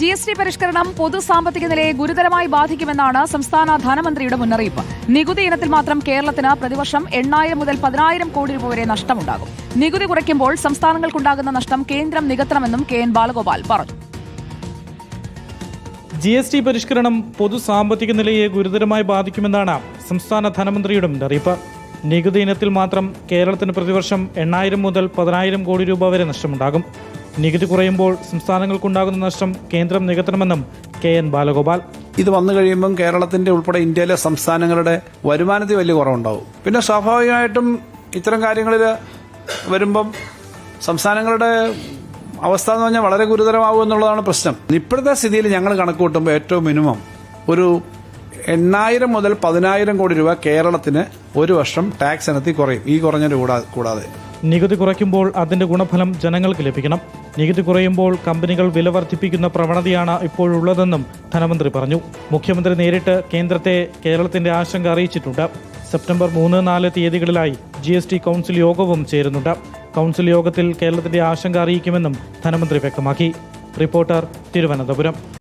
G S T പരിഷ്കരണം പൊതു സാമ്പത്തിക നിലയെ ഗുരുതരമായി ബാധിക്കുമെന്നാണ് സംസ്ഥാന ധനമന്ത്രിയുടെ മുന്നറിയിപ്പ്. നികുതി ഇനത്തിൽ മാത്രം കേരളത്തിന് പ്രതിവർഷം എണ്ണായിരം മുതൽ പതിനായിരം കോടി രൂപ വരെ നഷ്ടമുണ്ടാകും. നികുതി കുറയ്ക്കുമ്പോൾ സംസ്ഥാനങ്ങൾക്കുണ്ടാകുന്ന നഷ്ടം കേന്ദ്രം നികത്തണമെന്നും കെ എൻ ബാലഗോപാൽ പറഞ്ഞു. ജി എസ് ടി പരിഷ്കരണം പൊതു സാമ്പത്തിക നിലയെ ഗുരുതരമായി ബാധിക്കുമെന്നാണ് സംസ്ഥാന ധനമന്ത്രിയുടെ മുന്നറിയിപ്പ്. നികുതി ഇനത്തിൽ മാത്രം കേരളത്തിന് പ്രതിവർഷം എണ്ണായിരം മുതൽ പതിനായിരം കോടി രൂപ വരെ നഷ്ടമുണ്ടാകും. നികുതി കുറയുമ്പോൾ സംസ്ഥാനങ്ങൾക്കുണ്ടാകുന്ന നഷ്ടം കേന്ദ്രം നികത്തണമെന്നും കെ എൻ ബാലഗോപാൽ. ഇത് വന്നു കഴിയുമ്പം കേരളത്തിന്റെ ഉൾപ്പെടെ ഇന്ത്യയിലെ സംസ്ഥാനങ്ങളുടെ വരുമാനത്തിൽ വലിയ കുറവുണ്ടാവും. പിന്നെ സ്വാഭാവികമായിട്ടും ഇത്തരം കാര്യങ്ങളിൽ വരുമ്പം സംസ്ഥാനങ്ങളുടെ അവസ്ഥ എന്ന് പറഞ്ഞാൽ വളരെ ഗുരുതരമാവും എന്നുള്ളതാണ് പ്രശ്നം. ഇപ്പോഴത്തെ സ്ഥിതിയിൽ ഞങ്ങൾ കണക്ക് കൂട്ടുമ്പോൾ ഏറ്റവും മിനിമം ഒരു എണ്ണായിരം മുതൽ പതിനായിരം കോടി രൂപ കേരളത്തിന് ഒരു വർഷം ടാക്സ് ഇനത്തിൽ കുറയും. ഈ കുറഞ്ഞ കൂടാ- കൂടാതെ. നികുതി കുറയ്ക്കുമ്പോൾ അതിന്റെ ഗുണഫലം ജനങ്ങൾക്ക് ലഭിക്കണം. നികുതി കുറയുമ്പോൾ കമ്പനികൾ വില വർദ്ധിപ്പിക്കുന്ന പ്രവണതയാണ് ഇപ്പോഴുള്ളതെന്നും ധനമന്ത്രി പറഞ്ഞു. മുഖ്യമന്ത്രി നേരിട്ട് കേന്ദ്രത്തെ കേരളത്തിന്റെ ആശങ്ക അറിയിച്ചിട്ടുണ്ട്. സെപ്റ്റംബർ മൂന്ന് നാല് തീയതികളിലായി ജി എസ് ടി കൗൺസിൽ യോഗവും ചേരുന്നുണ്ട്. കൗൺസിൽ യോഗത്തിൽ കേരളത്തിന്റെ ആശങ്ക അറിയിക്കുമെന്നും ധനമന്ത്രി വ്യക്തമാക്കി. റിപ്പോർട്ടർ തിരുവനന്തപുരം.